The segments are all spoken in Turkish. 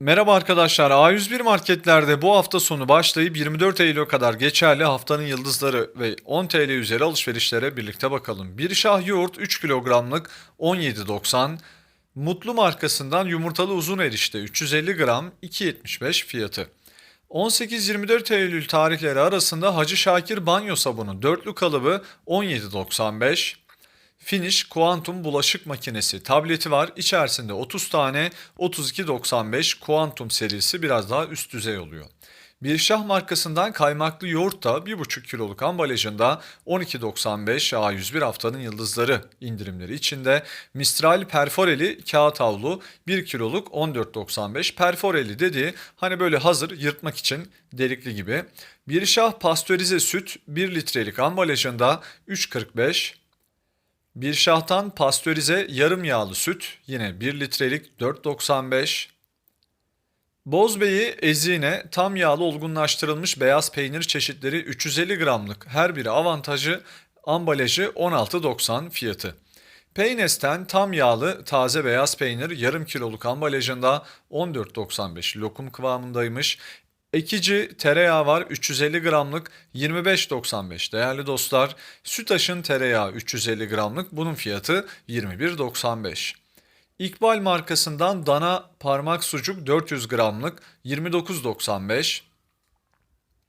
Merhaba arkadaşlar. A101 marketlerde bu hafta sonu başlayıp 24 Eylül'e kadar geçerli haftanın yıldızları ve 10 TL üzeri alışverişlere birlikte bakalım. Bir şah yoğurt 3 kilogramlık 17.90. Mutlu markasından yumurtalı uzun erişte 350 gram 2.75 fiyatı. 18-24 Eylül tarihleri arasında Hacı Şakir banyo sabunu dörtlü kalıbı 17.95. Finish Quantum bulaşık makinesi tableti var. İçerisinde 30 tane 3295 Quantum serisi biraz daha üst düzey oluyor. Bir şah markasından kaymaklı yoğurt da 1,5 kiloluk ambalajında 12.95 A101 haftanın yıldızları indirimleri içinde Mistral perforeli kağıt havlu 1 kiloluk 14.95 perforeli dedi hani böyle hazır yırtmak için delikli gibi. Bir şah pastörize süt 1 litrelik ambalajında 3.45 bir şahtan pastörize yarım yağlı süt yine 1 litrelik 4.95. Bozbey'i ezine tam yağlı olgunlaştırılmış beyaz peynir çeşitleri 350 gramlık her biri avantajı ambalajı 16.90 fiyatı. Peynes'ten tam yağlı taze beyaz peynir yarım kiloluk ambalajında 14.95 lokum kıvamındaymış. Ekici tereyağı var 350 gramlık 25.95 değerli dostlar. Sütaş'ın tereyağı 350 gramlık bunun fiyatı 21.95. İkbal markasından dana parmak sucuk 400 gramlık 29.95.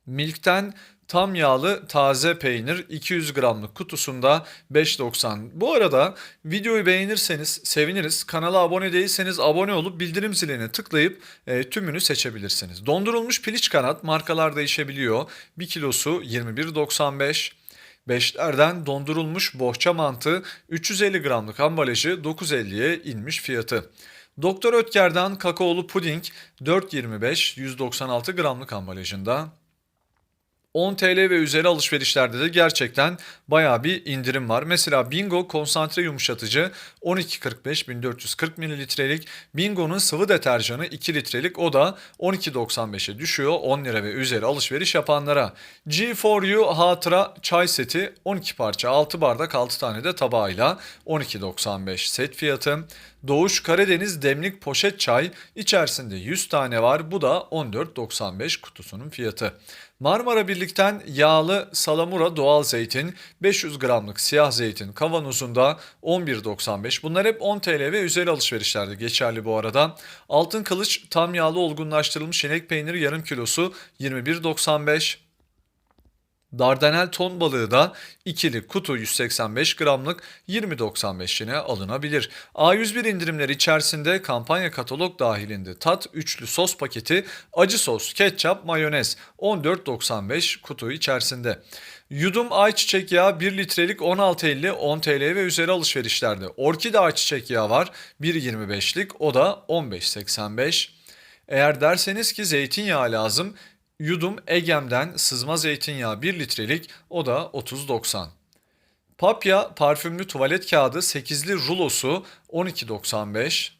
Milk'ten tam yağlı taze peynir 200 gramlık kutusunda 5.90. Bu arada videoyu beğenirseniz seviniriz. Kanala abone değilseniz abone olup bildirim zilini tıklayıp e, tümünü seçebilirsiniz. Dondurulmuş piliç kanat markalar değişebiliyor. 1 kilosu 21.95. Beşlerden dondurulmuş bohça mantı 350 gramlık ambalajı 9.50'ye inmiş fiyatı. Doktor Ötker'den kakaolu puding 4.25 196 gramlık ambalajında. 10 TL ve üzeri alışverişlerde de gerçekten bayağı bir indirim var. Mesela Bingo konsantre yumuşatıcı 12.45 1440 mililitrelik. Bingo'nun sıvı deterjanı 2 litrelik o da 12.95'e düşüyor 10 lira ve üzeri alışveriş yapanlara. G4U hatıra çay seti 12 parça 6 bardak 6 tane de tabağıyla 12.95 set fiyatı. Doğuş Karadeniz demlik poşet çay içerisinde 100 tane var bu da 14.95 kutusunun fiyatı. Marmara Birlik'ten yağlı salamura doğal zeytin, 500 gramlık siyah zeytin kavanozunda 11.95. Bunlar hep 10 TL ve üzeri alışverişlerde geçerli bu arada. Altın kılıç tam yağlı olgunlaştırılmış inek peyniri yarım kilosu 21.95. Dardanel ton balığı da ikili kutu 185 gramlık 20.95'ine alınabilir. A101 indirimleri içerisinde kampanya katalog dahilinde tat üçlü sos paketi acı sos, ketçap, mayonez 14.95 kutu içerisinde. Yudum ayçiçek yağı 1 litrelik 16.50 10 TL ve üzeri alışverişlerde. Orkide ayçiçek yağı var 1.25'lik o da 15.85. Eğer derseniz ki zeytinyağı lazım Yudum Egem'den sızma zeytinyağı 1 litrelik o da 30.90. Papya parfümlü tuvalet kağıdı 8'li rulosu 12.95.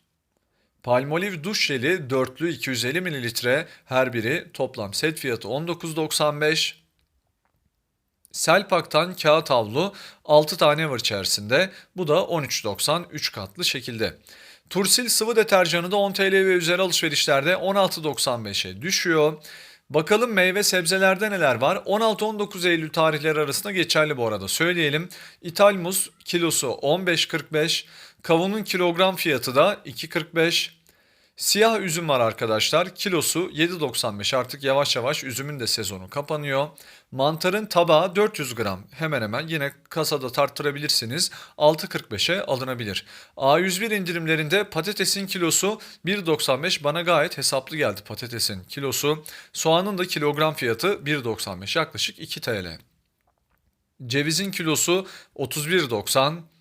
Palmolive duş jeli dörtlü 250 mililitre her biri toplam set fiyatı 19.95. Selpak'tan kağıt havlu 6 tane var içerisinde. Bu da 13.90 3 katlı şekilde. Tursil sıvı deterjanı da 10 TL ve üzeri alışverişlerde 16.95'e düşüyor. Bakalım meyve sebzelerde neler var? 16-19 Eylül tarihleri arasında geçerli bu arada söyleyelim. İthal muz kilosu 15.45, kavunun kilogram fiyatı da 2.45. Siyah üzüm var arkadaşlar. Kilosu 7.95 artık yavaş yavaş üzümün de sezonu kapanıyor. Mantarın tabağı 400 gram. Hemen hemen yine kasada tarttırabilirsiniz. 6.45'e alınabilir. A101 indirimlerinde patatesin kilosu 1.95 bana gayet hesaplı geldi patatesin kilosu. Soğanın da kilogram fiyatı 1.95 yaklaşık 2 TL. Cevizin kilosu 31.90.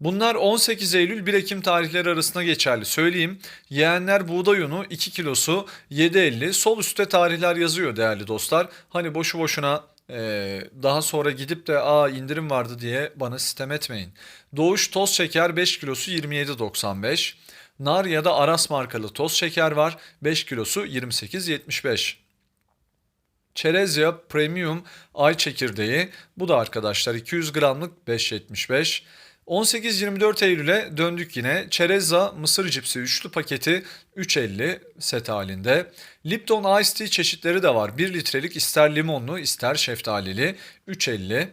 Bunlar 18 Eylül 1 Ekim tarihleri arasında geçerli. Söyleyeyim. Yeğenler buğday unu 2 kilosu 7.50. Sol üstte tarihler yazıyor değerli dostlar. Hani boşu boşuna ee, daha sonra gidip de aa indirim vardı diye bana sistem etmeyin. Doğuş toz şeker 5 kilosu 27.95. Nar ya da Aras markalı toz şeker var. 5 kilosu 28.75. Çerezya Premium ay çekirdeği. Bu da arkadaşlar 200 gramlık 5.75. 18-24 Eylül'e döndük yine. Çerezza mısır cipsi üçlü paketi 3.50 set halinde. Lipton Ice Tea çeşitleri de var. 1 litrelik ister limonlu ister şeftalili 3.50.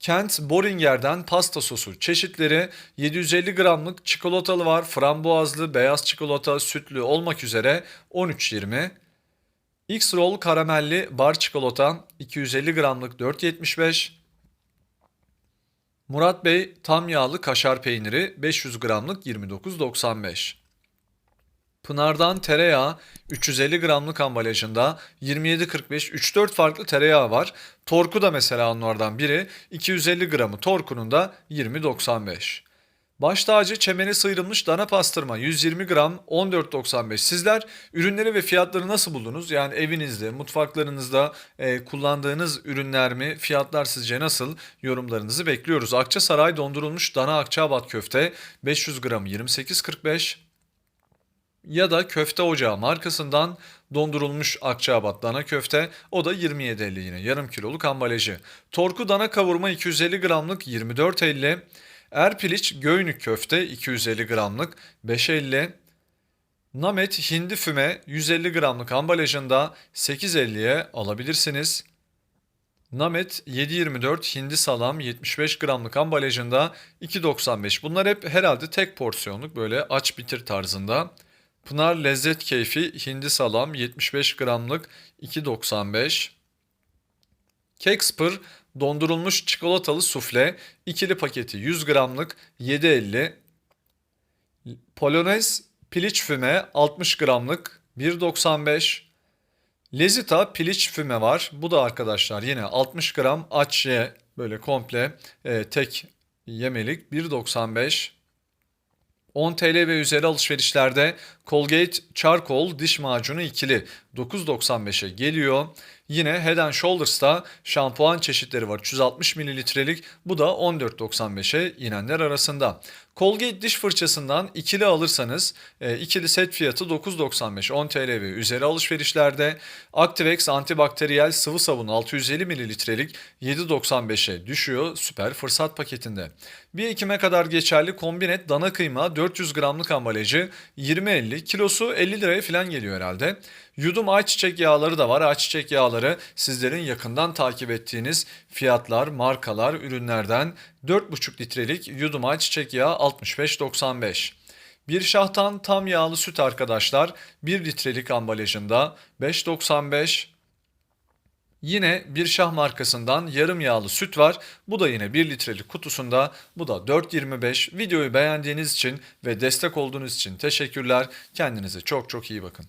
Kent Boringer'den pasta sosu çeşitleri 750 gramlık çikolatalı var. Frambuazlı, beyaz çikolata, sütlü olmak üzere 13.20. X-Roll karamelli bar çikolata 250 gramlık 4.75. Murat Bey tam yağlı kaşar peyniri 500 gramlık 29.95. Pınar'dan tereyağı 350 gramlık ambalajında 27.45 3-4 farklı tereyağı var. Torku da mesela onlardan biri 250 gramı Torku'nun da 20.95. Baş tacı çemeni sıyrılmış dana pastırma 120 gram 14.95. Sizler ürünleri ve fiyatları nasıl buldunuz? Yani evinizde, mutfaklarınızda e, kullandığınız ürünler mi? Fiyatlar sizce nasıl? Yorumlarınızı bekliyoruz. Akçasaray dondurulmuş dana akçaabat köfte 500 gram 28.45 ya da köfte ocağı markasından dondurulmuş Akçaabat dana köfte o da 27.50 yine yarım kiloluk ambalajı. Torku dana kavurma 250 gramlık 24.50. Erpiliç göynük köfte 250 gramlık 5.50. Namet hindi füme 150 gramlık ambalajında 8.50'ye alabilirsiniz. Namet 7.24 hindi salam 75 gramlık ambalajında 2.95. Bunlar hep herhalde tek porsiyonluk böyle aç bitir tarzında. Pınar Lezzet Keyfi hindi salam 75 gramlık 2.95. Kekspır dondurulmuş çikolatalı sufle ikili paketi 100 gramlık 7.50. Polonez piliç füme 60 gramlık 1.95. Lezita piliç füme var. Bu da arkadaşlar yine 60 gram aç ye böyle komple e, tek yemelik 1.95. 10 TL ve üzeri alışverişlerde Colgate Charcoal diş macunu ikili 9.95'e geliyor. Yine Head and Shoulders'ta şampuan çeşitleri var 360 mililitrelik bu da 14.95'e inenler arasında. Colgate diş fırçasından ikili alırsanız e, ikili set fiyatı 9.95 10 TL ve üzeri alışverişlerde Activex antibakteriyel sıvı sabun 650 mililitrelik 7.95'e düşüyor süper fırsat paketinde. Bir Ekim'e kadar geçerli kombinet dana kıyma 400 gramlık ambalajı 20.50 kilosu 50 liraya falan geliyor herhalde. Yudum ayçiçek yağları da var. Ayçiçek yağları sizlerin yakından takip ettiğiniz fiyatlar, markalar, ürünlerden 4,5 litrelik yudum ayçiçek yağı 65.95. Bir şahtan tam yağlı süt arkadaşlar 1 litrelik ambalajında 5.95. Yine bir şah markasından yarım yağlı süt var. Bu da yine 1 litrelik kutusunda. Bu da 4.25. Videoyu beğendiğiniz için ve destek olduğunuz için teşekkürler. Kendinize çok çok iyi bakın.